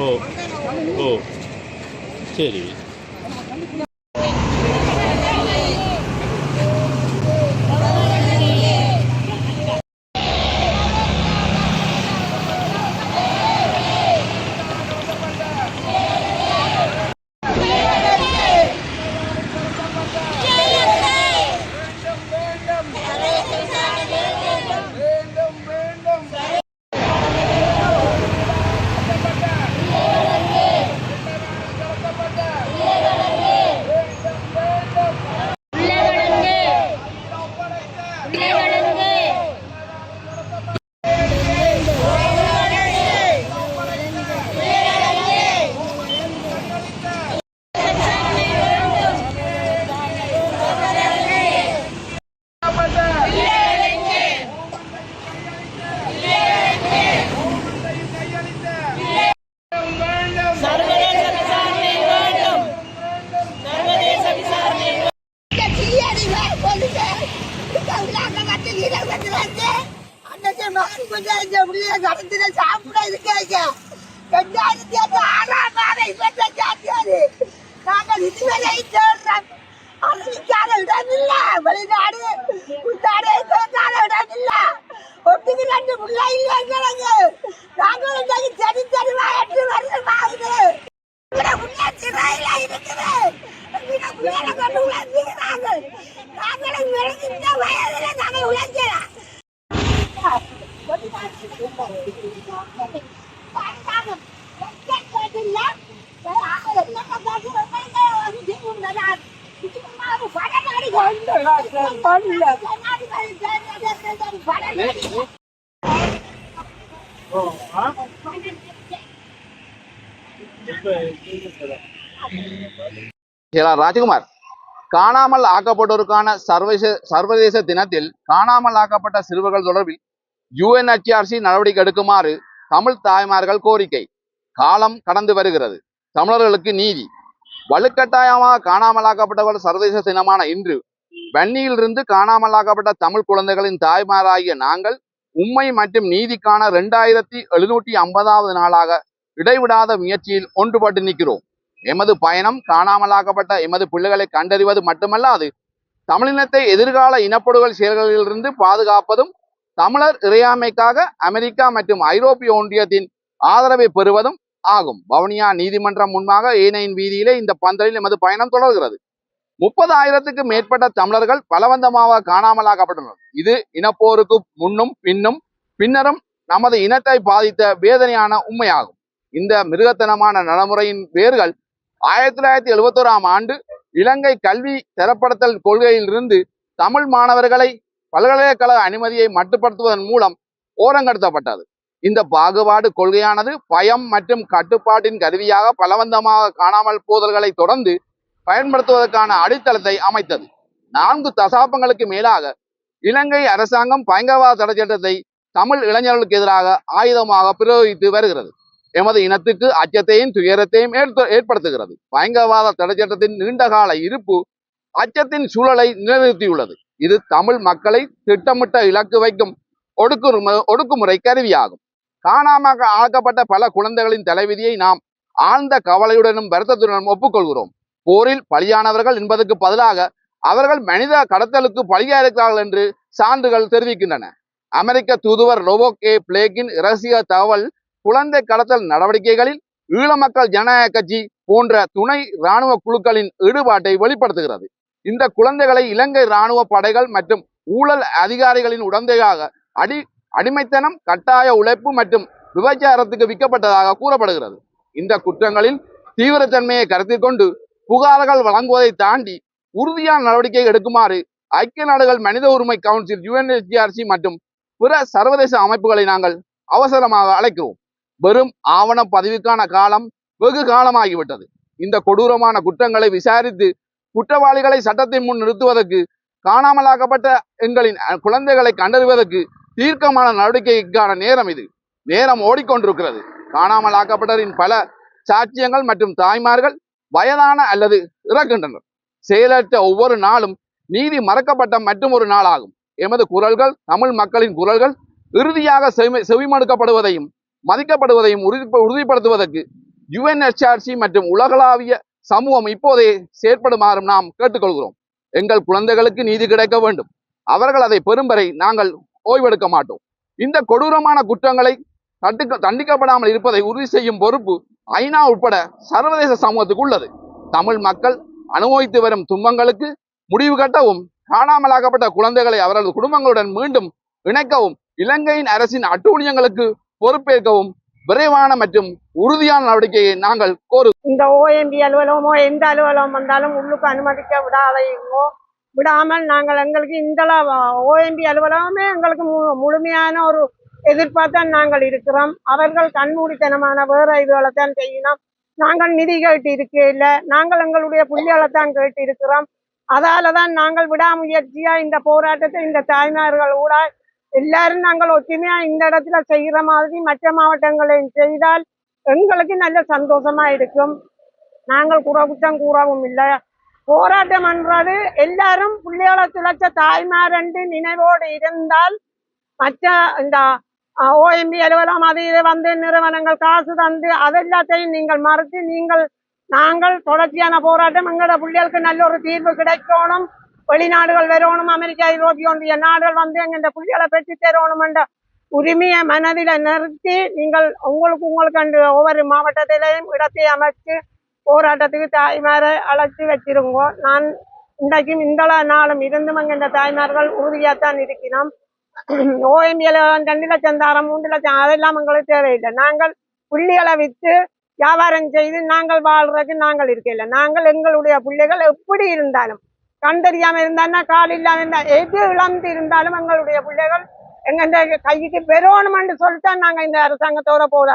ஓ ஓ. சரி. சாப்பிட இருக்காங்க ரெண்டாயிரத்தி ஆறாம் நாளை பெற்ற நாங்கள் இதுவரை தேடுறோம் அறிவிக்காத இடமில்ல வெளிநாடு உள்நாடு தோற்காத இடமில்ல ஒட்டுக்கு ரெண்டு பிள்ளை இல்லை எங்களுக்கு நாங்கள் இன்னைக்கு தனி தனிமா எட்டு வருஷம் ஆகுது இவட ரயில இருக்குது கொண்டு உழைச்சிக்கிறாங்க நாங்களும் இந்த வயதுல நாங்கள் உழைக்கலாம் ராஜகுமார். காணாமல் ஆக்கப்பட்டோருக்கான சர்வதேச சர்வதேச தினத்தில் காணாமல் ஆக்கப்பட்ட சிறுவர்கள் தொடர்பில் யுஎன்ஹெச்ஆர்சி நடவடிக்கை எடுக்குமாறு தமிழ் தாய்மார்கள் கோரிக்கை. காலம் கடந்து வருகிறது. தமிழர்களுக்கு நீதி. வலுக்கட்டாயமாக காணாமலாக்கப்பட்டவர் சர்வதேச தினமான இன்று. வன்னியிலிருந்து காணாமலாக்கப்பட்ட தமிழ் குழந்தைகளின் தாய்மாராகிய நாங்கள் உண்மை மற்றும் நீதிக்கான ரெண்டாயிரத்தி எழுநூற்றி ஐம்பதாவது நாளாக இடைவிடாத முயற்சியில் ஒன்றுபட்டு நிற்கிறோம். எமது பயணம் காணாமலாக்கப்பட்ட எமது பிள்ளைகளை கண்டறிவது மட்டுமல்லாது தமிழினத்தை எதிர்கால இனப்படுகொல் செயல்களிலிருந்து பாதுகாப்பதும் தமிழர் இறையாண்மைக்காக அமெரிக்கா மற்றும் ஐரோப்பிய ஒன்றியத்தின் ஆதரவை பெறுவதும் ஆகும். வவுனியா நீதிமன்றம் முன்பாக ஏனையின் வீதியிலே இந்த பந்தலில் எமது பயணம் தொடர்கிறது. முப்பது ஆயிரத்துக்கு மேற்பட்ட தமிழர்கள் பலவந்தமாக காணாமலாக்கப்பட்டுள்ளனர். இது இனப்போருக்கு முன்னும் பின்னும் பின்னரும் நமது இனத்தை பாதித்த வேதனையான உண்மையாகும். இந்த மிருகத்தனமான நடைமுறையின் வேர்கள் ஆயிரத்தி தொள்ளாயிரத்தி எழுபத்தோராம் ஆண்டு இலங்கை கல்வி தரப்படுத்தல் கொள்கையிலிருந்து தமிழ் மாணவர்களை பல்கலைக்கழக அனுமதியை மட்டுப்படுத்துவதன் மூலம் ஓரங்கடுத்தப்பட்டது. இந்த பாகுபாடு கொள்கையானது பயம் மற்றும் கட்டுப்பாட்டின் கருவியாக பலவந்தமாக காணாமல் போதல்களை தொடர்ந்து பயன்படுத்துவதற்கான அடித்தளத்தை அமைத்தது. நான்கு தசாப்தங்களுக்கு மேலாக இலங்கை அரசாங்கம் பயங்கரவாத தடை சட்டத்தை தமிழ் இளைஞர்களுக்கு எதிராக ஆயுதமாக பிரயோகித்து வருகிறது. எமது இனத்துக்கு அச்சத்தையும் துயரத்தையும் ஏற்ப- ஏற்படுத்துகிறது. பயங்கரவாத தடை சட்டத்தின் நீண்டகால இருப்பு அச்சத்தின் சூழலை நிலைநிறுத்தியுள்ளது. இது தமிழ் மக்களை திட்டமிட்ட இலக்கு வைக்கும் ஒடுக்குமுறை ஒடுக்குமுறை கருவியாகும். காணாமல் ஆக்கப்பட்ட பல குழந்தைகளின் தலைவிதியை நாம் ஆழ்ந்த கவலையுடனும் வருத்தத்துடனும் ஒப்புக்கொள்கிறோம். போரில் பலியானவர்கள் என்பதற்கு பதிலாக அவர்கள் மனித கடத்தலுக்கு பலியா இருக்கிறார்கள் என்று சான்றுகள் தெரிவிக்கின்றன. அமெரிக்க தூதுவர் ரோபோக் ஏ பிளேக்கின் இரகசிய தகவல் குழந்தை கடத்தல் நடவடிக்கைகளில் ஈழ மக்கள் ஜனநாயக கட்சி போன்ற துணை இராணுவ குழுக்களின் ஈடுபாட்டை வெளிப்படுத்துகிறது. இந்த குழந்தைகளை இலங்கை இராணுவ படைகள் மற்றும் ஊழல் அதிகாரிகளின் உடந்தையாக அடி அடிமைத்தனம் கட்டாய உழைப்பு மற்றும் விபச்சாரத்துக்கு விற்கப்பட்டதாக கூறப்படுகிறது. இந்த குற்றங்களில் தீவிரத்தன்மையை கருத்தில் கொண்டு புகார்கள் வழங்குவதை தாண்டி உறுதியான நடவடிக்கை எடுக்குமாறு ஐக்கிய நாடுகள் மனித உரிமை கவுன்சில் யுஎன்ஹெச்ஆர்சி மற்றும் பிற சர்வதேச அமைப்புகளை நாங்கள் அவசரமாக அழைக்கிறோம். வெறும் ஆவண பதிவுக்கான காலம் வெகு காலமாகிவிட்டது. இந்த கொடூரமான குற்றங்களை விசாரித்து குற்றவாளிகளை சட்டத்தின் முன் நிறுத்துவதற்கு காணாமலாக்கப்பட்ட எங்களின் குழந்தைகளை கண்டறிவதற்கு தீர்க்கமான நடவடிக்கைக்கான நேரம் இது. நேரம் ஓடிக்கொண்டிருக்கிறது. காணாமலாக்கப்பட்டவரின் பல சாட்சியங்கள் மற்றும் தாய்மார்கள் வயதான அல்லது இறக்கின்றனர். செயலற்ற ஒவ்வொரு நாளும் நீதி மறக்கப்பட்ட மற்றும் ஒரு நாளாகும். எமது குரல்கள் தமிழ் மக்களின் குரல்கள் இறுதியாக செவி செவிமடுக்கப்படுவதையும் மதிக்கப்படுவதையும் உறுதி உறுதிப்படுத்துவதற்கு யுஎன்எச்ஆர்சி மற்றும் உலகளாவிய சமூகம் இப்போதே செயற்படுமாறும் நாம் கேட்டுக்கொள்கிறோம். எங்கள் குழந்தைகளுக்கு நீதி கிடைக்க வேண்டும். அவர்கள் அதை பெறும் வரை நாங்கள் ஓய்வெடுக்க மாட்டோம். இந்த கொடூரமான குற்றங்களை தண்டிக்க தண்டிக்கப்படாமல் இருப்பதை உறுதி செய்யும் பொறுப்பு ஐநா உட்பட சர்வதேச சமூகத்துக்கு உள்ளது. தமிழ் மக்கள் அனுபவித்து வரும் துன்பங்களுக்கு முடிவு கட்டவும் காணாமலாக்கப்பட்ட குழந்தைகளை அவரது குடும்பங்களுடன் மீண்டும் இணைக்கவும் இலங்கையின் அரசின் அட்டூழியங்களுக்கு பொறுப்பேற்கவும் விரைவான மற்றும் உறுதியான நடவடிக்கையை நாங்கள் கோரு இந்த ஓஎம்பி அலுவலகமோ எந்த அலுவலகம் வந்தாலும் உள்ளுக்கு அனுமதிக்க விடாதையுமோ விடாமல் நாங்கள் எங்களுக்கு இந்த ஓஎம்பி அலுவலகமே எங்களுக்கு மு- முழுமையான ஒரு எதிர்பார்த்தான் நாங்கள் இருக்கிறோம். அவர்கள் கண்மூடித்தனமான வேற இதுகளை செய்யணும். நாங்கள் நிதி கேட்டு இருக்க நாங்கள் எங்களுடைய புள்ளிகளை தான் கேட்டு இருக்கிறோம். அதால தான் நாங்கள் விடாமுயற்சியா இந்த போராட்டத்தை இந்த தாய்மார்கள் கூட எல்லாரும் நாங்கள் ஒற்றுமையா இந்த இடத்துல செய்கிற மாதிரி மற்ற மாவட்டங்களையும் செய்தால் எங்களுக்கு நல்ல சந்தோஷமா இருக்கும். நாங்கள் குறை குற்றம் கூறவும் இல்லை. போராட்டம் என்றது எல்லாரும் பிள்ளைகளை துளைச்ச தாய்மாரண்டு நினைவோடு இருந்தால் மற்ற இந்த ஓஎம்பி அலுவலகம் அது இது வந்து நிறுவனங்கள் காசு தந்து அதெல்லாத்தையும் நீங்கள் மறுத்து நீங்கள் நாங்கள் தொடர்ச்சியான போராட்டம் எங்களோட பிள்ளைகளுக்கு நல்ல ஒரு தீர்வு கிடைக்கணும். வெளிநாடுகள் வரணும் அமெரிக்கா ஐரோப்பிய ஒன்றிய நாடுகள் வந்து எங்க புள்ளிகளை பெற்று தரணும் என்ற உரிமையை மனதில நிறுத்தி நீங்கள் உங்களுக்கு உங்களுக்கு அந்த ஒவ்வொரு மாவட்டத்திலையும் இடத்தை அமைச்சு போராட்டத்துக்கு தாய்மாரை அழைச்சி வச்சிருங்கோ. நான் இன்றைக்கும் இந்த நாளும் இருந்தும் அங்க தாய்மார்கள் உறுதியாகத்தான் இருக்கிறோம். ஓஎம்பிஎல் ரெண்டு லட்சம் தாரம் மூன்று லட்சம் அதெல்லாம் எங்களுக்கு தேவையில்லை. நாங்கள் புள்ளிகளை விற்று வியாபாரம் செய்து நாங்கள் வாழ்றதுக்கு நாங்கள் இருக்கையில. நாங்கள் எங்களுடைய பிள்ளைகள் எப்படி இருந்தாலும் கண்டறியாம இருந்தான்னா கால் இல்லாம இருந்தா எது இழந்து இருந்தாலும் எங்களுடைய பிள்ளைகள் எங்க கைக்கு பெறணும்னு சொல்லிட்டு நாங்க இந்த அரசாங்கத்தோட போறோம்